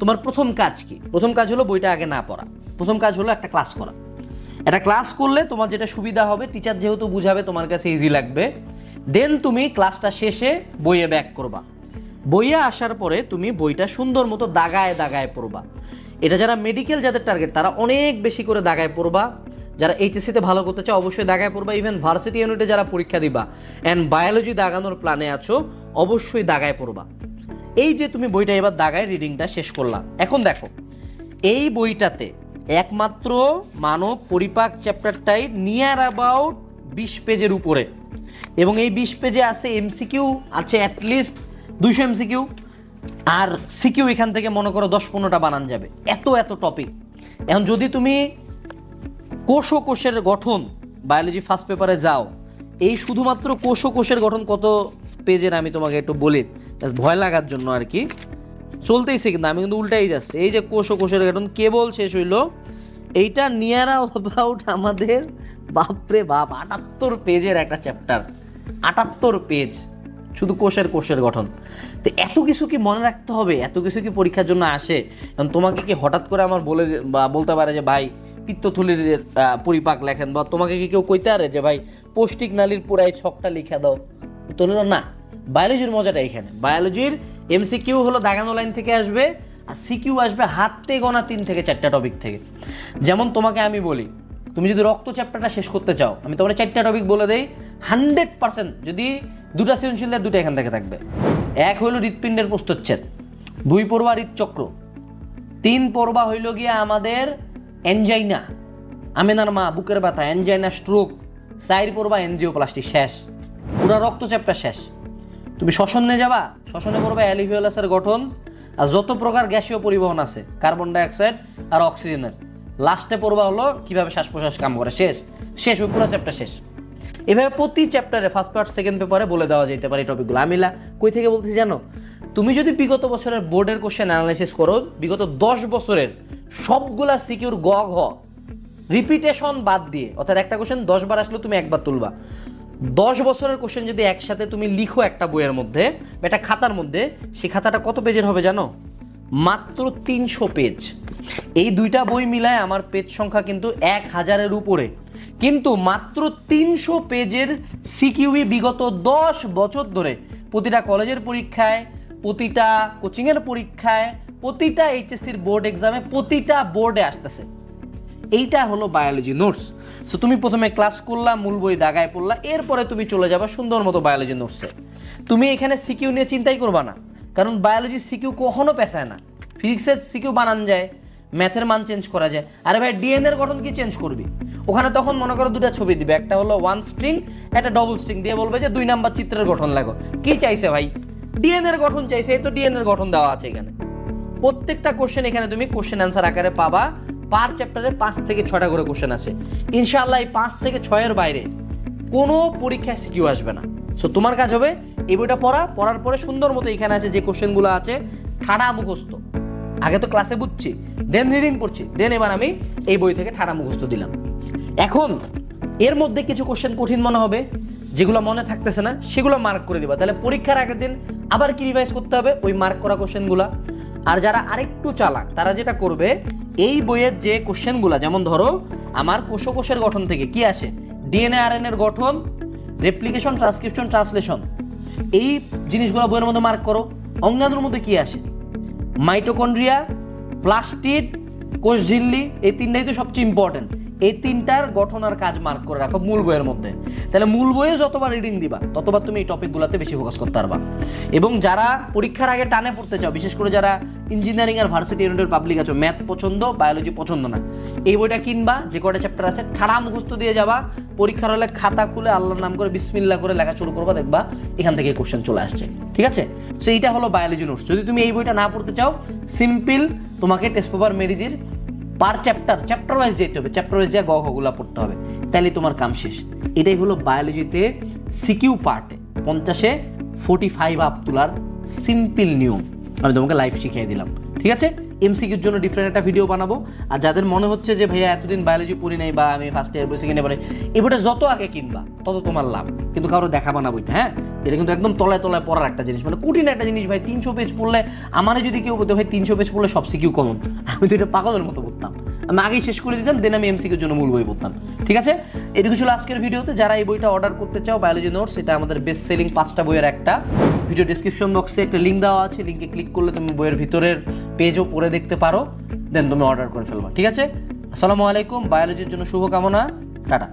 তোমার প্রথম কাজ কি? প্রথম কাজ হলো বইটা আগে না পড়া। প্রথম কাজ হলো একটা ক্লাস করা। একটা ক্লাস করলে তোমার যেটা সুবিধা হবে টিচার যেহেতু বুঝাবে, তোমার কাছে ইজি লাগবে দেন তুমি ক্লাসটা শেষে বইয়ে ব্যাক করবা। বইয়ে আসার পরে তুমি বইটা সুন্দর মতো দাগায় দাগায় পড়বা। এটা যারা মেডিকেল যাদের টার্গেট তারা অনেক বেশি করে দাগায় পড়বা। যারা এইচএসসিতে ভালো করতে চাও অবশ্যই দাগায় পড়বা। ইভেন ভার্সিটি ইউনিটে যারা পরীক্ষা দিবা অ্যান্ড বায়োলজি দাগানোর প্ল্যানে আছো, অবশ্যই দাগায় পড়বা। এই যে তুমি বইটা এবার দাগায় রিডিংটা শেষ করলাম এখন দেখো, এই বইটাতে একমাত্র মানব পরিপাক চ্যাপ্টারটাই নিয়ার অ্যাবাউট বিশ পেজের উপরে। এবং এই বিশ পেজে আছে এমসিকিউ আছে অ্যাটলিস্ট দুইশো এমসিকিউ আর সিকিউ এখান থেকে মনে করো দশ পনেরোটা বানান যাবে। এত এত টপিক এখন যদি তুমি কোষ ও কোষের গঠন বায়োলজি ফার্স্ট পেপারে যাও, এই শুধুমাত্র কোষ ও কোষের গঠন কত পেজের আমি তোমাকে একটু বলি ভয় লাগার জন্য আর কি। চলতেইছে কিন্তু, আমি কিন্তু উল্টাই যাচ্ছে। এই যে কোষ কোষের গঠন কেবল শেষ হইল। এইটা নিয়ার অ্যাবাউট আমাদের, বাপরে বাপ, আটাত্তর পেজের একটা চ্যাপ্টার আটাত্তর পেজ, শুধু কোষের কোষের গঠন। তো এত কিছু কি মনে রাখতে হবে? এত কিছু কি পরীক্ষার জন্য আসে? এখন তোমাকে কি হঠাৎ করে আমার বলে বা বলতে পারে যে, ভাই, পিত্তথলির পরিপাক লেখেন। বা তোমাকে কি কেউ কইতে পারে যে, ভাই, পৌষ্টিক নালীর পুরাই ছকটা লিখে দাও? তো হলো না বায়োলজির মজাটা এখানে বায়োলজির এমসিকিউ হলো দাগানো লাইন থেকে আসবে, আর সিকিউ আসবে হাতে গোনা তিন থেকে চারটা টপিক থেকে। যেমন তোমাকে আমি বলি, তুমি যদি রক্ত চ্যাপ্টারটা শেষ করতে চাও, আমি তোমার চারটা টপিক বলে দেই হান্ড্রেড পার্সেন্ট যদি দুটা সৃজনশীল দেয়, দুটো এখান থেকে থাকবে। এক হইল হৃৎপিণ্ডের প্রস্তুচ্ছেদ, দুই পড়বা হৃদচক্র তিন পড়বা হইল গিয়া আমাদের এনজাইনা আমেনার মা, বুকের ব্যথা এনজাইনা স্ট্রোক সাইড পড়বা এনজিও প্লাস্টিক শেষ। পুরো রক্ত চ্যাপ্টার শেষ। তুমি শ্বসনে যাবা, শ্বসনে পড়বা অ্যালিভিওলাসের গঠন, আর যত প্রকার গ্যাসীয় পরিবহন আছে, কার্বন ডাইঅক্সাইড আর অক্সিজেনের, লাস্টে পড়বা হলো কীভাবে শ্বাস প্রশ্বাস কাম করে, শেষ। শেষ, ওই পুরো চ্যাপ্টার শেষ। এভাবে প্রতি চ্যাপ্টারে ফার্স্ট পার্ট সেকেন্ড পেপারে বলে দেওয়া যেতে পারে এই টপিকগুলো আমিলা, কই থেকে বলতেছি জানো? তুমি যদি বিগত বছরের বোর্ডের কোশ্চেন অ্যানালাইসিস করো, বিগত দশ বছরের সবগুলা সিকিউর গ ঘ রিপিটেশন বাদ দিয়ে, অর্থাৎ একটা কোশ্চেন দশ বার আসলে, তুমি একবার তুলবা। দশ বছরের কোশ্চেন যদি একসাথে তুমি লিখো একটা বইয়ের মধ্যে একটা খাতার মধ্যে সেই খাতাটা কত পেজের হবে জানো? মাত্র তিনশো পেজ। এই দুইটা বই মিলায় আমার পেজ সংখ্যা কিন্তু এক হাজারের উপরে। কিন্তু মাত্র তিনশো পেজের সিকিউই বিগত দশ বছর ধরে প্রতিটা কলেজের পরীক্ষায়, প্রতিটা কোচিংয়ের পরীক্ষায়, প্রতিটা এইচএসসির বোর্ড এক্সামে প্রতিটা বোর্ডে আসতেছে। এইটা হলো বায়োলজি নোটস সো তুমি প্রথমে ক্লাস করলা, মূল বই দাগায় পড়লা, এরপরে তুমি চলে যাবা সুন্দর মতো বায়োলজি নোটসে তুমি এখানে সিকিউ নিয়ে চিন্তাই করবা না, কারণ বায়োলজি সিকিউ কখনো পেঁচায় না। ফিজিক্সের সিকিউ বানান যায় ম্যাথের মান চেঞ্জ করা যায়। আরে ভাই ডিএনএ এর গঠন কি চেঞ্জ করবি? ওখানে তখন মনে করো দুটা ছবি দিবে, একটা হলো ওয়ান স্ট্রিং একটা ডবল স্ট্রিং দিয়ে বলবে যে দুই নাম্বার চিত্রের গঠন লাগো। কি চাইছে ভাই? ডিএনএ এর গঠন চাইছে, এই তো ডিএনএ এর গঠন দেওয়া আছে এখানে। প্রত্যেকটা কোশ্চেন এখানে তুমি কোশ্চেন অ্যান্সার আকারে পাবা। পার চ্যাপ্টারে পাঁচ থেকে ছয়টা করে কোশ্চেন আছে। ইনশাআল্লাহ এই পাঁচ থেকে ছয়ের বাইরে কোনো পরীক্ষায় সিকিউ আসবে না। সো তোমার কাজ হবে এই বইটা পড়া, পড়ার পরে সুন্দর মতো এখানে আছে যে কোশ্চেনগুলো আছে, ঠাড়া মুখস্থ। আগে তো ক্লাসে বুঝছি দেন রিডিং পড়ছি দেন এবার আমি এই বই থেকে ঠাড়া মুখস্থ দিলাম। এখন এর মধ্যে কিছু কোশ্চেন কঠিন মনে হবে, যেগুলো মনে থাকতেছে না, সেগুলো মার্ক করে দিবা। তাহলে পরীক্ষার আগের দিন আবার কি রিভাইজ করতে হবে? ওই মার্ক করা কোশ্চেনগুলো আর যারা আরেকটু চালাক, তারা যেটা করবে এই বইয়ের যে কোশ্চেনগুলো, যেমন ধরো, আমার কোষকোষের গঠন থেকে কি আসে? ডিএনএ আর এর গঠন রেপ্লিকেশন ট্রান্সক্রিপশন ট্রান্সলেশন এই জিনিসগুলো বইয়ের মধ্যে মার্ক করো। অঙ্গাণুর মধ্যে কি আসে? মাইটোকন্ড্রিয়া প্লাস্টিড কোষ ঝিল্লি এই তিনটাই তো সবচেয়ে ইম্পর্টেন্ট এই তিনটার গঠন আর কাজ মার্ক করে রাখো মূল বইয়ের মধ্যে। তাহলে মূল বইয়ে যতবার রিডিং দিবা, ততবার তুমি এই টপিকগুলোতে বেশি ফোকাস করতে পারবা। এবং যারা পরীক্ষার আগে টানে পড়তে চাও, বিশেষ করে যারা ইঞ্জিনিয়ারিং আর ভার্সিটি ইউনিটের পাবলিক আছো। ম্যাথ পছন্দ বায়োলজি পছন্দ না। এই বইটা কিনবা, যে কটা চ্যাপ্টার আছে, ঠাড়া মুখস্থ দিয়ে যাবা। পরীক্ষার হলে খাতা খুলে আল্লাহর নাম করে বিসমিল্লা করে লেখা শুরু করবা, দেখবা এখান থেকে কোশ্চেন চলে আসছে। ঠিক আছে? সো এইটা হলো বায়োলজি নোটস যদি তুমি এই বইটা না পড়তে চাও সিম্পল তোমাকে টেস্ট পেপার মেডিজির পার চ্যাপ্টার চ্যাপ্টার ওয়াইজ যেতে হবে। চ্যাপ্টার ওয়াইজ যা গহগুলা পড়তে হবে। তাহলে তোমার কাম শেষ। এটাই হলো বায়োলজিতে সিকিউ পার্টে পঞ্চাশে ফোর্টি ফাইভ আপ তোলার সিম্পল নিয়ম। আমি তোমাকে লাইভ শিখিয়ে দিলাম। ঠিক আছে? এমসিকিউর জন্য ডিফারেন্ট একটা ভিডিও বানাবো। আর যাদের মনে হচ্ছে যে, ভাইয়া, এতদিন বায়োলজি পড়ি নাই বা আমি ফার্স্ট ইয়ার সেকেন্ড ইয়ার এই বইটা যত আগে কিনবা, তত তোমার লাভ। কিন্তু কারও দেখা বইটা হ্যাঁ? এটা কিন্তু একদম তলায় তলায় পড়ার একটা জিনিস। মানে কঠিন একটা জিনিস, ভাই। তিনশো পেজ পড়লে আমারে যদি কেউ বলতে, ভাই, তিনশো পেজ পড়লে সব সিকিউ কমন আমি তো এটা পাগলের মতো পড়তাম আমি আগেই শেষ করে দিতাম দেন আমি এমসিকিউর জন্য মূল বই পড়তাম। ঠিক আছে? এটুকু ছিল আজকের ভিডিওতে। যারা এই বইটা অর্ডার করতে চাও বায়োলজি নোটস এটা আমাদের বেস্ট সেলিং পাঁচটা বইয়ের একটা। ভিডিও ডিসক্রিপশন বক্সে একটা লিঙ্ক দেওয়া আছে। লিঙ্কে ক্লিক করলে তুমি বইয়ের ভিতরের পেজও পড়ে দেখতে পারো। দেন তুমি অর্ডার করে ফেলবা। ঠিক আছে? আসসালামু আলাইকুম। বায়োলজির জন্য শুভকামনা। টাটা।